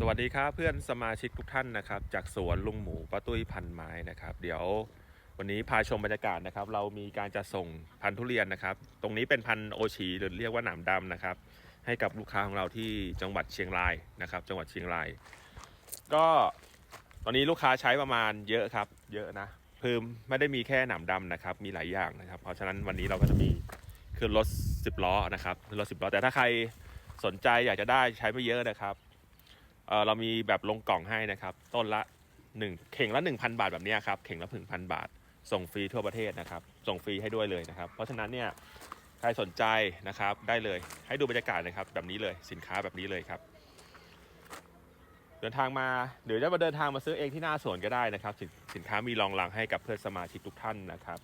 สวัสดีครับเพื่อนสมาชิกทุกท่านนะครับ จากสวนลุงหมูป้าตุ้ยพันไม้นะครับ เดี๋ยววันนี้พาชมบรรยากาศนะครับ เรามีการจะส่งพันธุ์ทุเรียนนะครับ ตรงนี้เป็นพันธุ์โอชีหรือเรียกว่าหนามดำนะครับ ให้กับลูกค้าของเราที่จังหวัดเชียงรายนะครับ จังหวัดเชียงราย ก็ตอนนี้ลูกค้าใช้ประมาณเยอะครับ เยอะนะเพิ่มไม่ได้มีแค่หนามดำนะครับ มีหลายอย่างนะครับ เพราะฉะนั้นวันนี้เราก็จะมีคือรถ10ล้อนะครับรถ10ล้อแต่ถ้าใครสนใจอยากจะได้ใช้ไม่เยอะนะครับ เออเรามีแบบลงกล่องให้นะครับ ต้นละ 1 เข่งละ 1,000 บาทแบบนี้ครับ เข่งละ1,000 บาท ส่งฟรีทั่วประเทศนะครับ ส่งฟรีให้ด้วยเลยนะครับ เพราะฉะนั้นเนี่ยใครสนใจนะครับได้เลย ให้ดูบรรยากาศนะครับ แบบนี้เลย สินค้าแบบนี้เลยครับ เดินทางมาเดี๋ยวจะมาเดินทางมาซื้อเองที่หน้าสวนก็ได้นะครับสินสินค้ามีรองรังให้กับเพื่อนสมาชิกทุกท่านนะครับ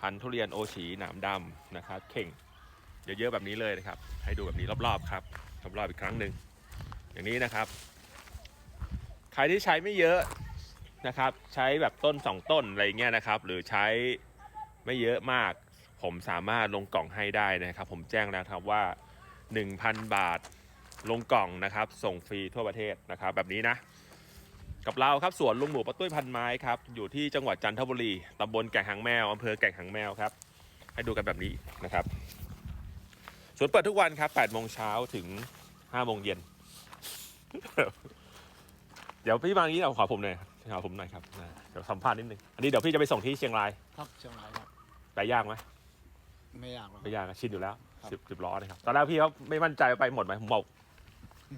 พันธุ์ทุเรียนโอชีหนามดำนะครับ เข่งเยอะๆแบบนี้เลยนะครับ ให้ดูแบบนี้รอบๆครับรอบๆอีกครั้งหนึ่ง อย่างนี้นะครับ ใครที่ใช้ไม่เยอะนะครับ ใช้แบบต้นสองต้นอะไรเงี้ยนะครับ หรือใช้ไม่เยอะมาก ผมสามารถลงกล่องให้ได้นะครับ ผมแจ้งแล้วครับว่า 1,000 บาทลงกล่องนะครับ ส่งฟรีทั่วประเทศนะครับ แบบนี้นะกับเราครับสวนลุงหมูปะตุ้ยพันไม้ครับอยู่ที่จังหวัดจันทบุรีตำบลแก่งหางแมวอำเภอแก่งหางแมวครับ ให้ดูกันแบบนี้นะครับสวนเปิดทุกวันครับ8โมงเช้าถึง5โมงเย็น เดี๋ยวพี่บางนี้เราขอผมหน่อยขอผมหน่อยครับนะเดี๋ยวสัมภาษณ์นิดนึงอันนี้เดี๋ยวพี่จะไปส่งที่เชียงรายครับเชียงรายครับไปยากไหมไม่อยากหรอก ไม่ยากอะชินอยู่แล้วครับ สิบสิบล้อนะครับตอนแรกพี่เขาไม่มั่นใจว่าไปหมดไหมผมบอก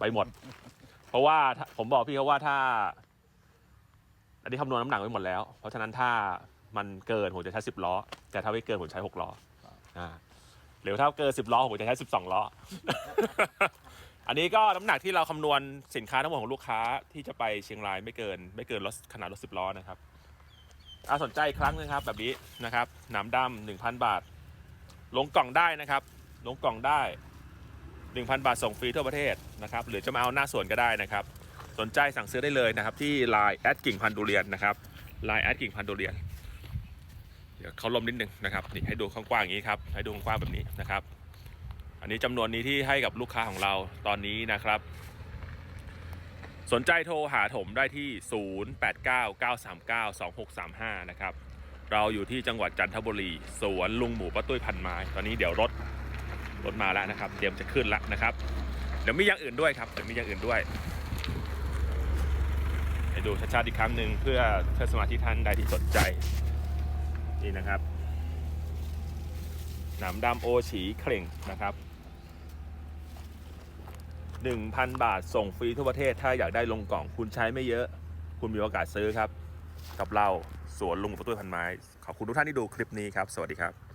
ไปหมด เพราะว่าถ้าผมบอกพี่เขาว่าถ้า อันนี้คำนวณน้ำหนักไว้หมดแล้ว เพราะฉะนั้นถ้ามันเกินผมจะใช้สิบล้อ แต่ถ้าไม่เกินผมใช้หกล้ออ่าหรือถ้าเกินสิบล้อผมจะใช้สิบสองล้อ อันนี้ก็น้ำหนักที่เราคำนวณสินค้าทั้งหมดของลูกค้าที่จะไปเชียงรายไม่เกิน ไม่เกินรถขนาดรถสิบล้อนะครับอาสนใจอีกครั้งหนึงครับ แบบนี้นะครับหนามดำหนึ่งพันบาท ลงกล่องได้นะครับ ลงกล่องได้1,000บาทส่งฟรีทั่วประเทศนะครับ หรือจะมาเอาหน้าสวนก็ได้นะครับ สนใจสั่งซื้อได้เลยนะครับ ที่ Line แอดกิ่งพันดุเรียนนะครับ Line แอดกิ่งพันดุเรียนเดี๋ยวเขาลมนิดนึงนะครับนี่ให้ดูกว้างๆอย่างนี้ครับให้ดูกว้างๆแบบนี้นะครับ อันนี้จำนวนนี้ที่ให้กับลูกค้าของเราตอนนี้นะครับ สนใจโทรหาผมได้ที่ 0899392635 นะครับ เราอยู่ที่จังหวัดจันทบุรี สวนลุงหมูป้าตุ้ยพันไม้ ตอนนี้เดี๋ยวรถรถมาแล้วนะครับ เตรียมจะขึ้นแล้วนะครับ เดี๋ยวมีอย่างอื่นด้วยครับ เดี๋ยวมีอย่างอื่นด้วยให้ดูชัดๆอีกครั้งหนึ่งเพื่อเพื่อสมาชิท่านใดที่สนใจ นี่นะครับหนามดำโอฉีเข่งนะครับ 1,000 บาทส่งฟรีทั่วประเทศ ถ้าอยากได้ลงกล่องคุณใช้ไม่เยอะ คุณมีโอกาสซื้อครับ กับเราสวนลุงประตุ้ยพันไม้ ขอบคุณทุกท่านที่ดูคลิปนี้ครับ สวัสดีครับ